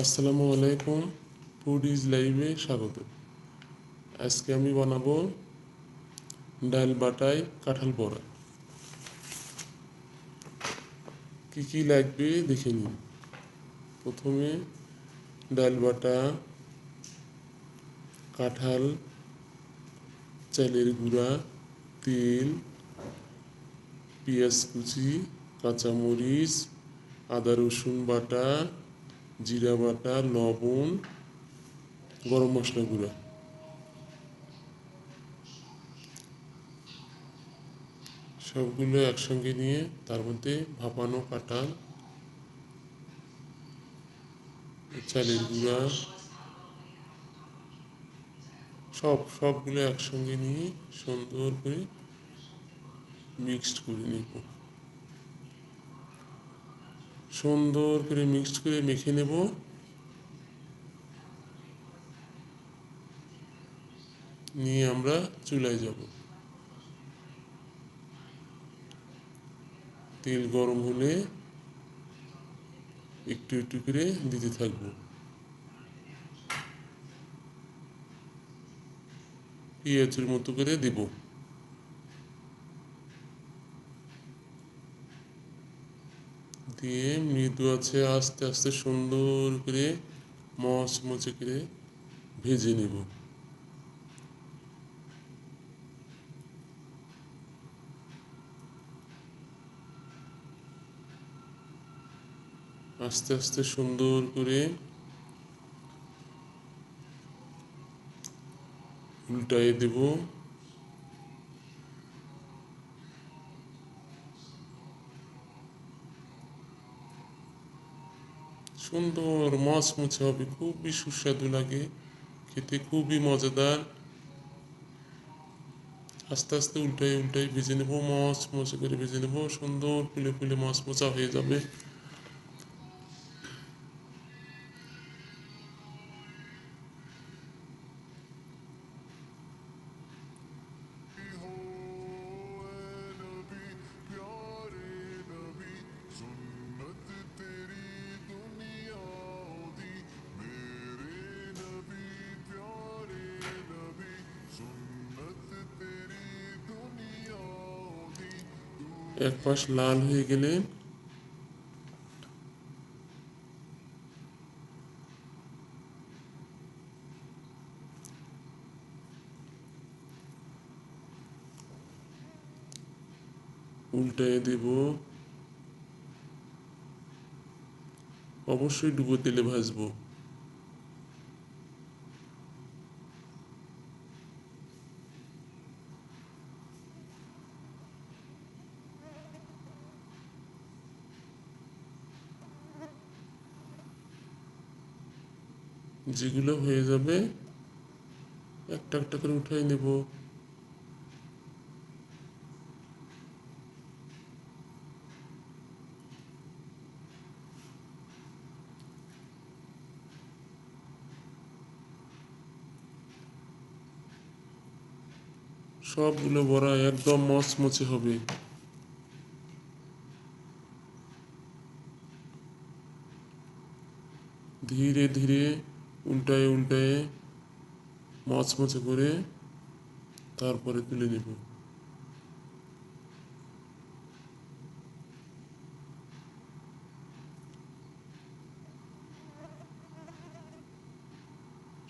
আসসালামু আলাইকুম food is লাইভে স্বাগত। আজকে আমি বানাবো ডাল বাটায় কাঁঠাল বড়া। কি কি লাগবে দেখে নিন। প্রথমে ডাল বাটা, কাঁঠাল, চালের গুঁড়া, তেল, পেঁয়াজ কুচি, কাঁচামরিচ, আদা রসুন বাটা জিরা বাটা লবণ, গরম মশলা গুঁড়া। সবগুলো একসঙ্গে নিয়ে তার মধ্যে ভাপানো কাঁঠাল, চালের গুঁড়া, সব, সবগুলো একসঙ্গে নিয়ে সুন্দর করে মিক্সড করে নেব। সুন্দর করে মিক্সড করে মেখে নেব। নিয়ে আমরা চুলায় যাব। তেল গরম হলে একটু একটু করে দিতে থাকব। পেঁয়াজের মতো করে দেব। দিয়ে মৃদু আছে আস্তে আস্তে সুন্দর করে মচমচে করে ভেজে নেব। আস্তে আস্তে সুন্দর করে উল্টাই দেব। সুন্দর মচমচে হবে, খুবই সুস্বাদু লাগে, খেতে খুবই মজাদার। আস্তে আস্তে উল্টাই উল্টাই ভেজে নেব মচমচে করে ভেজে নেব, সুন্দর ফুলে ফুলে মচমচা হয়ে যাবে। এক পাশ লাল হয়ে গেলে উল্টায় দেব। অবশ্যই ডুবো তেলে ভাজবো যেগুলো হয়ে যাবে, একটা একটা করে উঠাই নেব। সবগুলো বড়া একদম মচমচে হবে। ধীরে ধীরে উল্টায় উল্টায় মচমচে করে তারপরে তুলে নেব।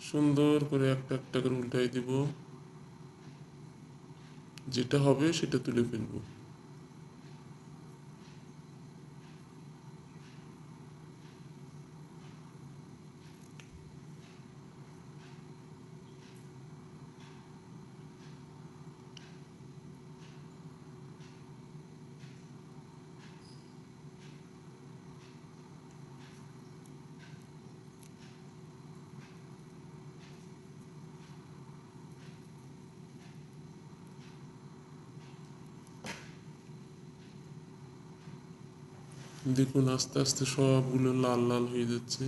সুন্দর করে একটা একটা করে উল্টাই দিব। যেটা হবে সেটা তুলে ফেলব। দেখুন, আস্তে আস্তে সবগুলো লাল লাল হয়ে যাচ্ছে।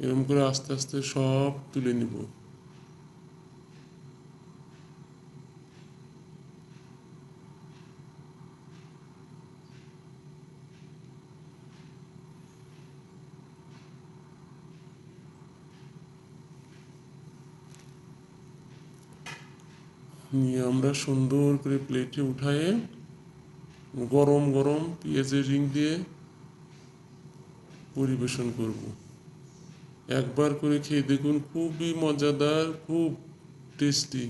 এরকম করে আস্তে আস্তে সব তুলে নিব। নিয়ে আমরা সুন্দর করে প্লেটে উঠায়ে গরম গরম পেঁয়াজের রিং দিয়ে পরিবেশন করব। একবার করে খেয়ে দেখুন, খুবই মজাদার, খুব টেস্টি